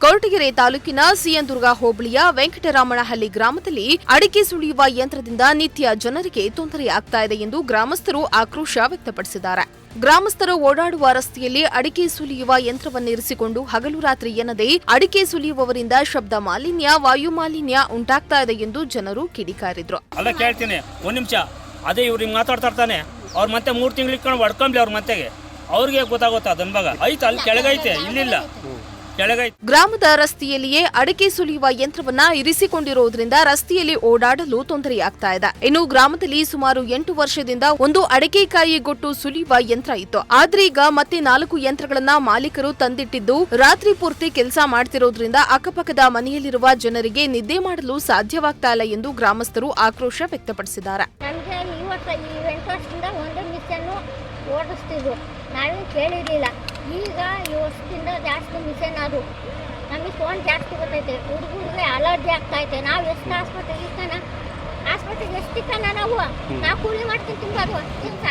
ಕೊರಟಗೆರೆ ತಾಲೂಕಿನ ಸಿಯಂದುರ್ಗ ಹೋಬಳಿಯ ವೆಂಕಟರಾಮನಹಳ್ಳಿ ಗ್ರಾಮದಲ್ಲಿ ಅಡಿಕೆ ಸುಳಿಯುವ ಯಂತ್ರದಿಂದ ನಿತ್ಯ ಜನರಿಗೆ ತೊಂದರೆಯಾಗ್ತಾ ಇದೆ ಎಂದು ಗ್ರಾಮಸ್ಥರು ಆಕ್ರೋಶ ವ್ಯಕ್ತಪಡಿಸಿದ್ದಾರೆ. ಗ್ರಾಮಸ್ಥರು ಓಡಾಡುವ ರಸ್ತೆಯಲ್ಲಿ ಅಡಿಕೆ ಸುಲಿಯುವ ಯಂತ್ರವನ್ನಿರಿಸಿಕೊಂಡು ಹಗಲು ರಾತ್ರಿ ಎನ್ನದೇ ಅಡಿಕೆ ಸುಲಿಯುವವರಿಂದ ಶಬ್ದ ಮಾಲಿನ್ಯ, ವಾಯು ಮಾಲಿನ್ಯ ಉಂಟಾಗ್ತಾ ಇದೆ ಎಂದು ಜನರು ಕಿಡಿಕಾರಿದ್ರು. ಅಲ್ಲ, ಕೇಳ್ತೀನಿ. ಒಂದ್ ನಿಮಿಷ. ಅದೇ ಇವ್ರಿಗೆ ಮಾತಾಡ್ತಾ ಇರ್ತಾನೆ. ಅವ್ರ ಮತ್ತೆ ಮೂರು ತಿಂಗಳು ಇಟ್ಕೊಂಡು ಹೊಡ್ಕೊಂಬ್ಲಿ ಅವ್ರ ಮತ್ತೆಗೆ. ಅವ್ರಿಗೆ ಗೊತ್ತಾಗುತ್ತೆ ಅದನ್ನ ಭಾಗ ಐತೆ, ಅಲ್ಲಿ ಕೆಳಗೈತೆ, ಇಲ್ಲಿಲ್ಲ. ಗ್ರಾಮದ ರಸ್ತೆಯಲ್ಲಿಯೇ ಅಡಿಕೆ ಸುಲಿಯುವ ಯಂತ್ರವನ್ನ ಇರಿಸಿಕೊಂಡಿರುವುದರಿಂದ ರಸ್ತೆಯಲ್ಲಿ ಓಡಾಡಲು ತೊಂದರೆಯಾಗ್ತಾ ಇದೆ. ಇನ್ನು ಗ್ರಾಮದಲ್ಲಿ ಸುಮಾರು ಎಂಟು ವರ್ಷದಿಂದ ಒಂದು ಅಡಿಕೆಕಾಯಿ ಗೊಟ್ಟು ಸುಲಿಯುವ ಯಂತ್ರ ಇತ್ತು. ಆದ್ರೆ ಈಗ ಮತ್ತೆ ನಾಲ್ಕು ಯಂತ್ರಗಳನ್ನ ಮಾಲೀಕರು ತಂದಿಟ್ಟಿದ್ದು ರಾತ್ರಿ ಪೂರ್ತಿ ಕೆಲಸ ಮಾಡ್ತಿರೋದ್ರಿಂದ ಅಕ್ಕಪಕ್ಕದ ಮನೆಯಲ್ಲಿರುವ ಜನರಿಗೆ ನಿದ್ದೆ ಮಾಡಲು ಸಾಧ್ಯವಾಗ್ತಾ ಇಲ್ಲ ಎಂದು ಗ್ರಾಮಸ್ಥರು ಆಕ್ರೋಶ ವ್ಯಕ್ತಪಡಿಸಿದ್ದಾರೆ. ಓಡಿಸ್ತಿದ್ರು ನಾವೇನು ಕೇಳಿರಲಿಲ್ಲ. ಈಗ ಈ ವರ್ಷದಿಂದ ಜಾಸ್ತಿ ಮಿಷನ್ ಅದು. ನಮಗೆ ಫೋನ್ ಜಾಸ್ತಿ ಬರ್ತೈತೆ. ಹುಡುಗರಿಗೆ ಅಲರ್ಜಿ ಆಗ್ತೈತೆ ನಾವು ಎಷ್ಟು ಆಸ್ಪತ್ರೆಗೆ ಇರ್ತಾನ? ಆಸ್ಪತ್ರೆಗೆ ಎಷ್ಟು ಇರ್ತಾನ ನಾವು? ನಾವು ಕೂಲಿ ಮಾಡ್ತೀನಿ ತುಂಬೋದು ಇಂಥ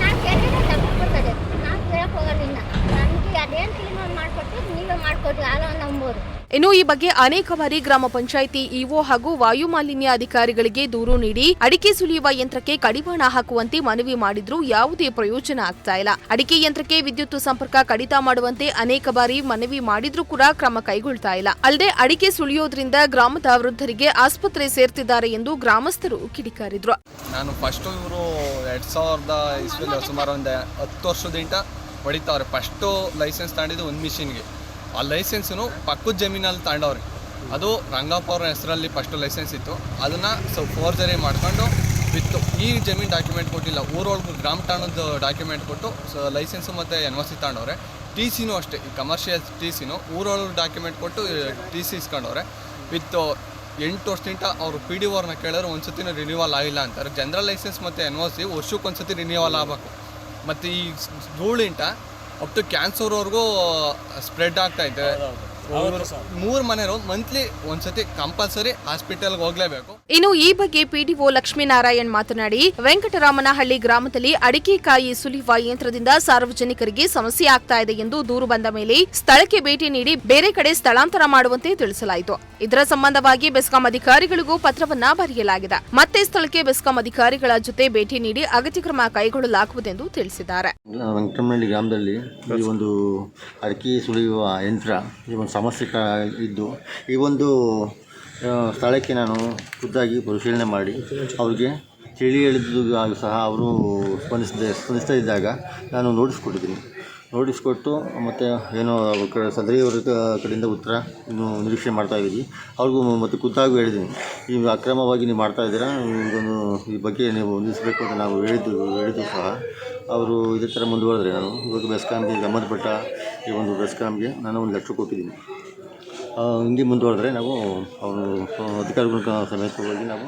ನಾವು ಕೇಳಿದ್ರೆ ತಪ್ಪು ಬರ್ತದೆ ನಾವು ಕೇಳಕ್ಕೆ ಹೋಗಲ್ಲ ಇನ್ನು ನಮಗೆ ಅದೇನು ಕ್ಲೀನ್ ಮಾಡಿಕೊಟ್ಟು ನೀವೇ ಮಾಡಿಕೊಡ್ರಿ ಅಲ್ಲ ನಂಬೋದು ಇನ್ನು ಈ ಬಗ್ಗೆ ಅನೇಕ ಬಾರಿ ಗ್ರಾಮ ಪಂಚಾಯಿತಿ ಇಒ ಹಾಗೂ ವಾಯು ಮಾಲಿನ್ಯ ಅಧಿಕಾರಿಗಳಿಗೆ ದೂರು ನೀಡಿ ಅಡಿಕೆ ಸುಲಿಯುವ ಯಂತ್ರಕ್ಕೆ ಕಡಿವಾಣ ಹಾಕುವಂತೆ ಮನವಿ ಮಾಡಿದ್ರೂ ಯಾವುದೇ ಪ್ರಯೋಜನ ಆಗ್ತಾ ಇಲ್ಲ. ಅಡಿಕೆ ಯಂತ್ರಕ್ಕೆ ವಿದ್ಯುತ್ ಸಂಪರ್ಕ ಕಡಿತ ಮಾಡುವಂತೆ ಅನೇಕ ಬಾರಿ ಮನವಿ ಮಾಡಿದ್ರೂ ಕೂಡ ಕ್ರಮ ಕೈಗೊಳ್ತಾ ಇಲ್ಲ. ಅಲ್ಲದೆ ಅಡಿಕೆ ಸುಳಿಯೋದ್ರಿಂದ ಗ್ರಾಮದ ವೃದ್ಧರಿಗೆ ಆಸ್ಪತ್ರೆ ಸೇರ್ತಿದ್ದಾರೆ ಎಂದು ಗ್ರಾಮಸ್ಥರು ಕಿಡಿಕಾರಿದ್ರು. ನಾನು ಫಸ್ಟ್ ಇವರು ಎರಡು ಸಾವಿರದ ಇಸ್ವಿಲಿ ಸುಮಾರು ಒಂದು ಹತ್ತು ವರ್ಷದಿಂದ ಹೊಡಿತಾವ್ರೆ ಫಸ್ಟು ಲೈಸೆನ್ಸ್ ತಗೊಂಡಿದ್ದು ಒಂದು ಮಿಷಿನ್ಗೆ ಆ ಲೈಸೆನ್ಸನ್ನು ಪಕ್ಕದ ಜಮೀನಲ್ಲಿ ತಗೊಂಡವ್ರಿ. ಅದು ರಂಗಪ್ಪ ಅವ್ರ ಹೆಸರಲ್ಲಿ ಫಸ್ಟ್ ಲೈಸೆನ್ಸ್ ಇತ್ತು. ಅದನ್ನು ಸೊ ಫೋರ್ಜರಿ ಮಾಡ್ಕೊಂಡು ವಿತ್ ಈ ಜಮೀನು ಡಾಕ್ಯುಮೆಂಟ್ ಕೊಟ್ಟಿಲ್ಲ. ಊರೊಳಗೆ ಗ್ರಾಮ ಠಾಣದ ಡಾಕ್ಯುಮೆಂಟ್ ಕೊಟ್ಟು ಸೊ ಲೈಸೆನ್ಸು ಮತ್ತು ಎನ್ ಒ ಸಿ ತಗೊಂಡವ್ರೆ ಟಿ ಸಿನೂ ಅಷ್ಟೇ. ಈ ಕಮರ್ಷಿಯಲ್ ಟಿ ಸಿನೂ ಊರೊಳಗೆ ಡಾಕ್ಯುಮೆಂಟ್ ಕೊಟ್ಟು ಟಿ ಸಿ ಇಸ್ಕೊಂಡವ್ರೆ. ವಿತ್ ಎಂಟು ವರ್ಷದಿಂದ ಅವರು ಪಿ ಡಿ ಓರ್ನ ಕೇಳಿದ್ರೆ ಒಂದು ಸತಿನೂ ರಿನ್ಯೂವಲ್ ಆಗಿಲ್ಲ ಅಂತಾರೆ. ಜನರಲ್ ಲೈಸೆನ್ಸ್ ಮತ್ತು ಎನ್ ಒ ಸಿ ವರ್ಷಕ್ಕೆ ಒಂದು ಸತಿ ರಿನ್ಯೂವಲ್ ಆಗಬೇಕು. ಮತ್ತು ಈ ಧೂಳಿಂಟ ಅಪ್ ಟು ಕ್ಯಾನ್ಸರ್ವರೆಗೂ ಸ್ಪ್ರೆಡ್ ಆಗ್ತಾ ಇದೆ. ಮೂರು ಮನೆಯವರು ಮಂತ್ಲಿ ಒಂದ್ಸತಿ ಕಂಪಲ್ಸರಿ ಹಾಸ್ಪಿಟಲ್ಗೆ ಹೋಗಲೇಬೇಕು. ಇನ್ನು ಈ ಬಗ್ಗೆ ಪಿಡಿಒ ಲಕ್ಷ್ಮೀನಾರಾಯಣ್ ಮಾತನಾಡಿ ವೆಂಕಟರಾಮನಹಳ್ಳಿ ಗ್ರಾಮದಲ್ಲಿ ಅಡಿಕೆಕಾಯಿ ಸುಲಿಯುವ ಯಂತ್ರದಿಂದ ಸಾರ್ವಜನಿಕರಿಗೆ ಸಮಸ್ಯೆ ಆಗ್ತಾ ಇದೆ ಎಂದು ದೂರು ಬಂದ ಮೇಲೆ ಸ್ಥಳಕ್ಕೆ ಭೇಟಿ ನೀಡಿ ಬೇರೆ ಕಡೆ ಸ್ಥಳಾಂತರ ಮಾಡುವಂತೆ ತಿಳಿಸಲಾಯಿತು. ಇದರ ಸಂಬಂಧವಾಗಿ ಬೆಸ್ಕಾಂ ಅಧಿಕಾರಿಗಳಿಗೂ ಪತ್ರವನ್ನ ಬರೆಯಲಾಗಿದೆ. ಮತ್ತೆ ಸ್ಥಳಕ್ಕೆ ಬೆಸ್ಕಾಂ ಅಧಿಕಾರಿಗಳ ಜೊತೆ ಭೇಟಿ ನೀಡಿ ಅಗತ್ಯ ಕ್ರಮ ಕೈಗೊಳ್ಳಲಾಗುವುದೆಂದು ತಿಳಿಸಿದ್ದಾರೆ. ಗ್ರಾಮದಲ್ಲಿ ಈ ಒಂದು ಅಡಿಕೆ ಸುಲಿಯುವ ಯಂತ್ರ ಈ ಒಂದು ಸಮಸ್ಯೆ ಕ ಇದ್ದು, ಈ ಒಂದು ಸ್ಥಳಕ್ಕೆ ನಾನು ಖುದ್ದಾಗಿ ಪರಿಶೀಲನೆ ಮಾಡಿ, ಅವರಿಗೆ ತಿಳಿ ಹೇಳಿದ್ದು ಸಹ ಅವರು ಸ್ಪಂದಿಸದೆ ಸ್ಪಂದಿಸ್ತಾ ಇದ್ದಾಗ ನಾನು ನೋಟಿಸ್ ಕೊಟ್ಟಿದ್ದೀನಿ. ನೋಟಿಸ್ ಕೊಟ್ಟು, ಮತ್ತು ಏನೋ ಕಡೆ ಸದರಿಯವರ ಕಡೆಯಿಂದ ಉತ್ತರ ಇನ್ನು ನಿರೀಕ್ಷೆ ಮಾಡ್ತಾ ಇದ್ದೀವಿ. ಅವ್ರಿಗೂ ಮತ್ತು ಖುದ್ದಾಗೂ ಹೇಳಿದ್ದೀನಿ. ನೀವು ಅಕ್ರಮವಾಗಿ ನೀವು ಮಾಡ್ತಾ ಇದ್ದೀರಾ ಇದೊಂದು ಈ ಬಗ್ಗೆ ನೀವು ನಿಲ್ಲಿಸಬೇಕು ಅಂತ ನಾವು ಹೇಳಿದ್ದು ಹೇಳಿದ್ದು ಸಹ. ಅವರು ಇದೇ ಥರ ಮುಂದುವರೆದ್ರೆ ನಾನು, ಇವಾಗ ಬೆಸ್ಕಾಮ್ಗೆ ಸಂಬಂಧಪಟ್ಟ ಈ ಒಂದು ಬೆಸ್ಕಾಮ್ಗೆ ನಾನು ಒಂದು ಲೆಟ್ರ್ ಕೊಟ್ಟಿದ್ದೀನಿ. ಹಿಂಗೆ ಮುಂದುವರೆದ್ರೆ ನಾವು ಅವರು ಅಧಿಕಾರಿಗಳ ಸಮೇತವಾಗಿ ನಾವು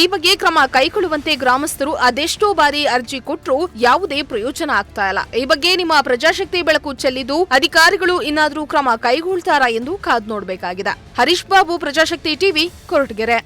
ಈ ಬಗ್ಗೆ ಕ್ರಮ ಕೈಗೊಳ್ಳುವಂತೆ ಗ್ರಾಮಸ್ಥರು ಅದೆಷ್ಟೋ ಬಾರಿ ಅರ್ಜಿ ಕೊಟ್ಟರು ಯಾವುದೇ ಪ್ರಯೋಜನ ಆಗ್ತಾ ಇಲ್ಲ. ಈ ಬಗ್ಗೆ ನಿಮ್ಮ ಪ್ರಜಾಶಕ್ತಿ ಬೆಳಕು ಚೆಲ್ಲಿದ್ದು ಅಧಿಕಾರಿಗಳು ಇನ್ನಾದರೂ ಕ್ರಮ ಕೈಗೊಳ್ತಾರಾ ಎಂದು ಕಾದ್ ನೋಡಬೇಕಾಗಿದೆ. ಹರೀಶ್ ಬಾಬು, ಪ್ರಜಾಶಕ್ತಿ ಟಿವಿ, ಕೊರಟಗೆರೆ.